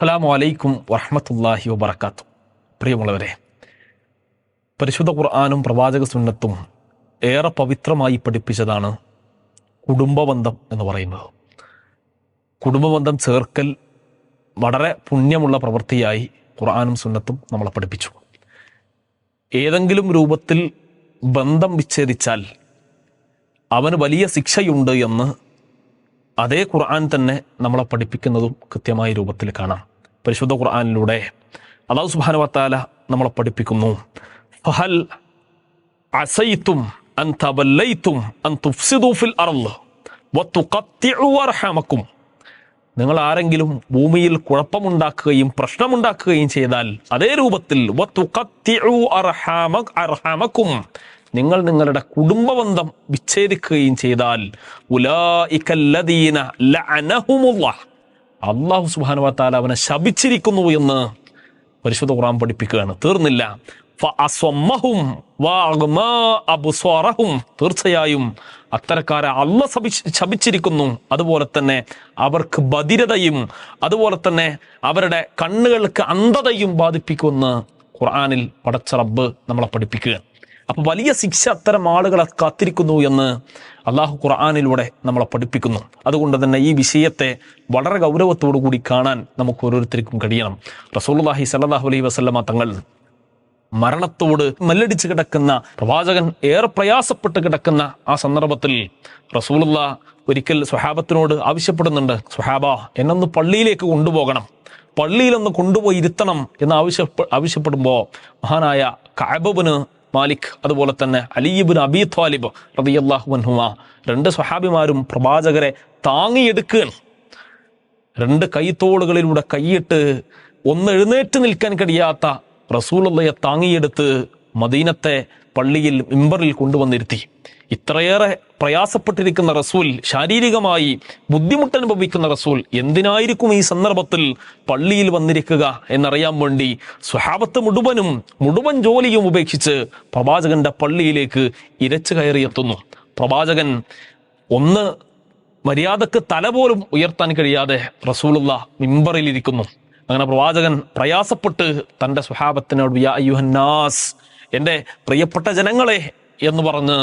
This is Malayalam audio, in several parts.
അസ്സലാമു അലൈക്കും വറഹമത്തല്ലാഹി വബർക്കാത്തു പ്രിയമുള്ളവരെ പരിശുദ്ധ ഖുർആാനും പ്രവാചക സുന്നത്തും ഏറെ പവിത്രമായി പഠിപ്പിച്ചതാണ് കുടുംബബന്ധം എന്ന് പറയുന്നത്. കുടുംബബന്ധം ചേർക്കൽ വളരെ പുണ്യമുള്ള പ്രവൃത്തിയായി ഖുർആാനും സുന്നത്തും നമ്മളെ പഠിപ്പിച്ചു. ഏതെങ്കിലും രൂപത്തിൽ ബന്ധം വിച്ഛേദിച്ചാൽ അവന് വലിയ ശിക്ഷയുണ്ട് എന്ന് അതേ ഖുർആൻ തന്നെ നമ്മളെ പഠിപ്പിക്കുന്നതും കൃത്യമായ രൂപത്തിൽ കാണാം. പരിശുദ്ധ ഖുർആാനിലൂടെ അള്ളാഹു സുബാന വത്താല നമ്മളെ പഠിപ്പിക്കുന്നു. ഫഹൽ അസൈത്തും അൻ അൻ തുഫ്സിദു ഫിൽ അർൾ നിങ്ങൾ ആരെങ്കിലും ഭൂമിയിൽ കുഴപ്പമുണ്ടാക്കുകയും പ്രശ്നമുണ്ടാക്കുകയും ചെയ്താൽ അതേ രൂപത്തിൽ നിങ്ങൾ നിങ്ങളുടെ കുടുംബബന്ധം വിച്ഛേദിക്കുകയും ചെയ്താൽ ഉലായിക്കല്ലദീന ലഅനഹുമുല്ലാഹ്. അള്ളാഹു സുബാന വതആല അവനെ ശപിച്ചിരിക്കുന്നു എന്ന് പരിശുദ്ധ ഖുർആൻ പഠിപ്പിക്കുകയാണ്. തീർന്നില്ല. തീർച്ചയായും അത്തരക്കാരെ അല്ല ശപിച്ചിരിക്കുന്നു. അതുപോലെ തന്നെ അവർക്ക് ബധിരതയും അതുപോലെ തന്നെ അവരുടെ കണ്ണുകൾക്ക് അന്ധതയും ബാധിപ്പിക്കുമെന്ന് ഖുർആാനിൽ പടച്ച റബ്ബ് നമ്മളെ പഠിപ്പിക്കുകയാണ്. അപ്പൊ വലിയ ശിക്ഷ അത്തരം ആളുകളെ കാത്തിരിക്കുന്നു എന്ന് അള്ളാഹു ഖുർആാനിലൂടെ നമ്മളെ പഠിപ്പിക്കുന്നു. അതുകൊണ്ട് തന്നെ ഈ വിഷയത്തെ വളരെ ഗൗരവത്തോടു കൂടി കാണാൻ നമുക്ക് ഓരോരുത്തർക്കും കഴിയണം. റസൂലുള്ളാഹി സല്ലല്ലാഹു അലൈഹി വസല്ലമ തങ്ങൾ മരണത്തോട് മല്ലടിച്ച് കിടക്കുന്ന പ്രവാചകൻ ഏറെ പ്രയാസപ്പെട്ട് കിടക്കുന്ന ആ സന്ദർഭത്തിൽ റസൂലുള്ള ഒരിക്കൽ സ്വഹാബത്തിനോട് ആവശ്യപ്പെടുന്നുണ്ട് സ്വഹാബ എന്നൊന്ന് പള്ളിയിലേക്ക് കൊണ്ടുപോകണം. പള്ളിയിലൊന്ന് കൊണ്ടുപോയി ഇരുത്തണം എന്ന് ആവശ്യപ്പെ ആവശ്യപ്പെടുമ്പോൾ മഹാനായ കാബബിന് മാലിക് അതുപോലെ തന്നെ അലിയബുൻ അബി ത്വാലിബ് റതിയല്ലാഹു അൻഹുമ. രണ്ട് സ്വഹാബിമാരും പ്രവാചകരെ താങ്ങിയെടുക്കുകയാണ്. രണ്ട് കൈത്തോളുകളിലൂടെ കൈയിട്ട് ഒന്ന് എഴുന്നേറ്റ് നിൽക്കാൻ കഴിയാത്ത റസൂലുള്ളയെ താങ്ങിയെടുത്ത് മദീനത്തെ പള്ളിയിൽ മിമ്പറിൽ കൊണ്ടുവന്നിരുത്തി. ഇത്രയേറെ പ്രയാസപ്പെട്ടിരിക്കുന്ന റസൂൽ ശാരീരികമായി ബുദ്ധിമുട്ടനുഭവിക്കുന്ന റസൂൽ എന്തിനായിരിക്കും ഈ സന്ദർഭത്തിൽ പള്ളിയിൽ വന്നിരിക്കുക എന്നറിയാൻ വേണ്ടി സ്വഹാബത്ത് മുഴുവനും മുഴുവൻ ജോലിയും ഉപേക്ഷിച്ച് പ്രവാചകന്റെ പള്ളിയിലേക്ക് ഇരച്ചു കയറിയെത്തുന്നു പ്രവാചകൻ ഒന്ന് മര്യാദയ്ക്ക് തല പോലും ഉയർത്താൻ കഴിയാതെ റസൂലുള്ള മിമ്പറിലിരിക്കുന്നു. അങ്ങനെ പ്രവാചകൻ പ്രയാസപ്പെട്ട് തന്റെ സ്വഹാബത്തിനോട് യാ അയ്യുഹന്നാസ് എന്റെ പ്രിയപ്പെട്ട ജനങ്ങളെ എന്ന് പറഞ്ഞ്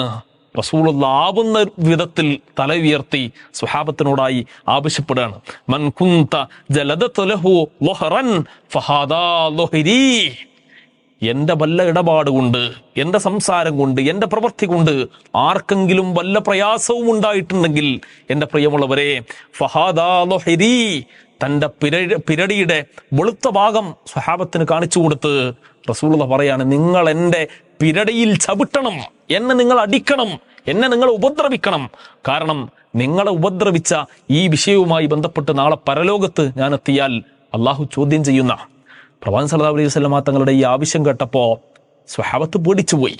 റസൂളാവുന്ന വിധത്തിൽ തല ഉയർത്തി സ്വഹാബത്തിനോടായി ആവശ്യപ്പെടുകയാണ്. മൻ കുന്ത ജലദത്തുലഹു ലൊഹറൻ ഫഹാദാ ലൊഹരി. എന്റെ വല്ല ഇടപാട് കൊണ്ട് എന്റെ സംസാരം കൊണ്ട് എന്റെ പ്രവൃത്തി കൊണ്ട് ആർക്കെങ്കിലും വല്ല പ്രയാസവും ഉണ്ടായിട്ടുണ്ടെങ്കിൽ എന്റെ പ്രിയമുള്ളവരെ ഫഹാദാലൊഹരി തന്റെ പിര പിരടിയുടെ വെളുത്ത ഭാഗം സ്വഹാബത്തിന് കാണിച്ചു കൊടുത്ത് റസൂള്ള പറയാണ് നിങ്ങൾ എന്റെ പിരടിയിൽ ചവിട്ടണം എന്നെ നിങ്ങൾ അടിക്കണം എന്നെ നിങ്ങൾ ഉപദ്രവിക്കണം. കാരണം നിങ്ങളെ ഉപദ്രവിച്ച ഈ വിഷയവുമായി ബന്ധപ്പെട്ട് നാളെ പരലോകത്ത് ഞാൻ എത്തിയാൽ അള്ളാഹു ചോദ്യം ചെയ്യുന്ന. പ്രവാൻ സല്ലാ അലൈഹി വസല്ലമ തങ്ങളുടെ ഈ ആവശ്യം കേട്ടപ്പോൾ സ്വഹാബത്ത് പേടിച്ചുപോയി.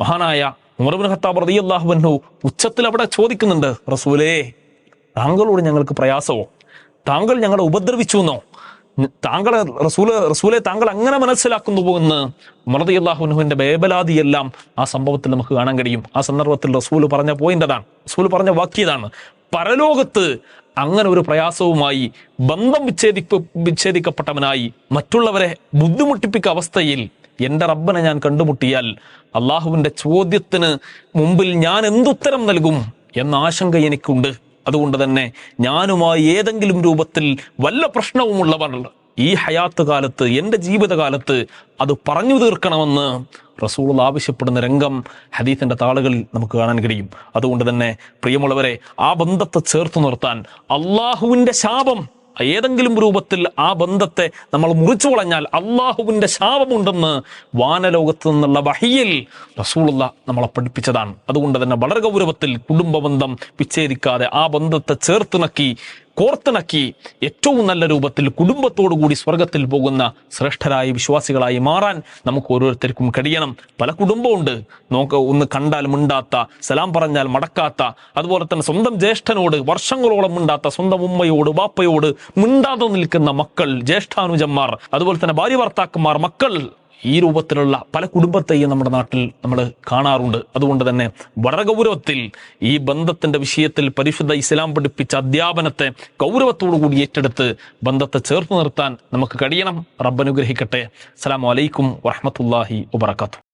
മഹാനായ ഉമർബിൻ ഖത്താബ് റളിയല്ലാഹു അൻഹു ഉച്ചത്തിൽ അവിടെ ചോദിക്കുന്നുണ്ട് റസൂലേ താങ്കളോട് ഞങ്ങൾക്ക് പ്രയാസമോ? താങ്കൾ ഞങ്ങളെ ഉപദ്രവിച്ചു എന്നോ താങ്കളെ റസൂൽ റസൂലെ താങ്കൾ അങ്ങനെ മനസ്സിലാക്കുന്നു എന്ന് മറതി അള്ളാഹുനുഹുവിന്റെ ബേബലാദിയെല്ലാം ആ സംഭവത്തിൽ നമുക്ക് കാണാൻ കഴിയും. ആ സന്ദർഭത്തിൽ റസൂൽ പറഞ്ഞ പോയിന്റ് അതാണ്. റസൂൽ പറഞ്ഞ വാക്യതാണ് പരലോകത്ത് അങ്ങനെ ഒരു പ്രയാസവുമായി ബന്ധം വിച്ഛേദിപ്പ് വിച്ഛേദിക്കപ്പെട്ടവനായി മറ്റുള്ളവരെ ബുദ്ധിമുട്ടിപ്പിക്ക അവസ്ഥയിൽ എന്റെ റബ്ബനെ ഞാൻ കണ്ടുമുട്ടിയാൽ അള്ളാഹുവിന്റെ ചോദ്യത്തിന് മുമ്പിൽ ഞാൻ എന്തുത്തരം നൽകും എന്ന ആശങ്ക എനിക്കുണ്ട്. അതുകൊണ്ട് തന്നെ ഞാനുമായി ഏതെങ്കിലും രൂപത്തിൽ വല്ല പ്രശ്നവുമുള്ളവർ ഈ ഹയാത്ത് കാലത്ത് എന്റെ ജീവിതകാലത്ത് അത് പറഞ്ഞു തീർക്കണമെന്ന് റസൂൾ ആവശ്യപ്പെടുന്ന രംഗം ഹദീഫിന്റെ താളുകളിൽ നമുക്ക് കാണാൻ കഴിയും. അതുകൊണ്ട് തന്നെ പ്രിയമുള്ളവരെ ആ ബന്ധത്തെ ചേർത്ത് നിർത്താൻ അള്ളാഹുവിന്റെ ശാപം ഏതെങ്കിലും രൂപത്തിൽ ആ ബന്ധത്തെ നമ്മൾ മുറിച്ചു കളഞ്ഞാൽ അള്ളാഹുവിന്റെ ശാപമുണ്ടെന്ന് വാനലോകത്ത് നിന്നുള്ള വഹിയിൽ റസൂലുള്ള നമ്മളെ പഠിപ്പിച്ചതാണ്. അതുകൊണ്ട് തന്നെ വളരെ ഗൗരവത്തിൽ കുടുംബ ബന്ധം വിച്ഛേദിക്കാതെ ആ ബന്ധത്തെ ചേർത്തിണക്കി കോർത്തിണക്കി ഏറ്റവും നല്ല രൂപത്തിൽ കുടുംബത്തോടു കൂടി സ്വർഗത്തിൽ പോകുന്ന ശ്രേഷ്ഠരായ വിശ്വാസികളായി മാറാൻ നമുക്ക് ഓരോരുത്തർക്കും കഴിയണം. പല കുടുംബമുണ്ട് നോക്ക ഒന്ന് കണ്ടാൽ മിണ്ടാത്ത സലാം പറഞ്ഞാൽ മടക്കാത്ത അതുപോലെ തന്നെ സ്വന്തം ജ്യേഷ്ഠനോട് വർഷങ്ങളോളം മിണ്ടാത്ത സ്വന്തം ഉമ്മയോട് ബാപ്പയോട് മിണ്ടാതെ നിൽക്കുന്ന മക്കൾ ജ്യേഷ്ഠാനുജന്മാർ അതുപോലെ തന്നെ ഭാര്യ ഭർത്താക്കന്മാർ മക്കൾ ഈ രൂപത്തിലുള്ള പല കുടുംബത്തെയും നമ്മുടെ നാട്ടിൽ നമ്മൾ കാണാറുണ്ട്. അതുകൊണ്ട് തന്നെ വളരെ ഗൗരവത്തിൽ ഈ ബന്ധത്തിന്റെ വിഷയത്തിൽ പരിശുദ്ധ ഇസ്ലാം പഠിപ്പിച്ച അധ്യാപനത്തെ ഗൗരവത്തോടു കൂടി ഏറ്റെടുത്ത് ബന്ധത്തെ ചേർത്ത് നിർത്താൻ നമുക്ക് കഴിയണം. റബ്ബനുഗ്രഹിക്കട്ടെ. അസ്സലാമു അലൈക്കും വറഹ്മത്തുള്ളാഹി വബറകാതുഹു.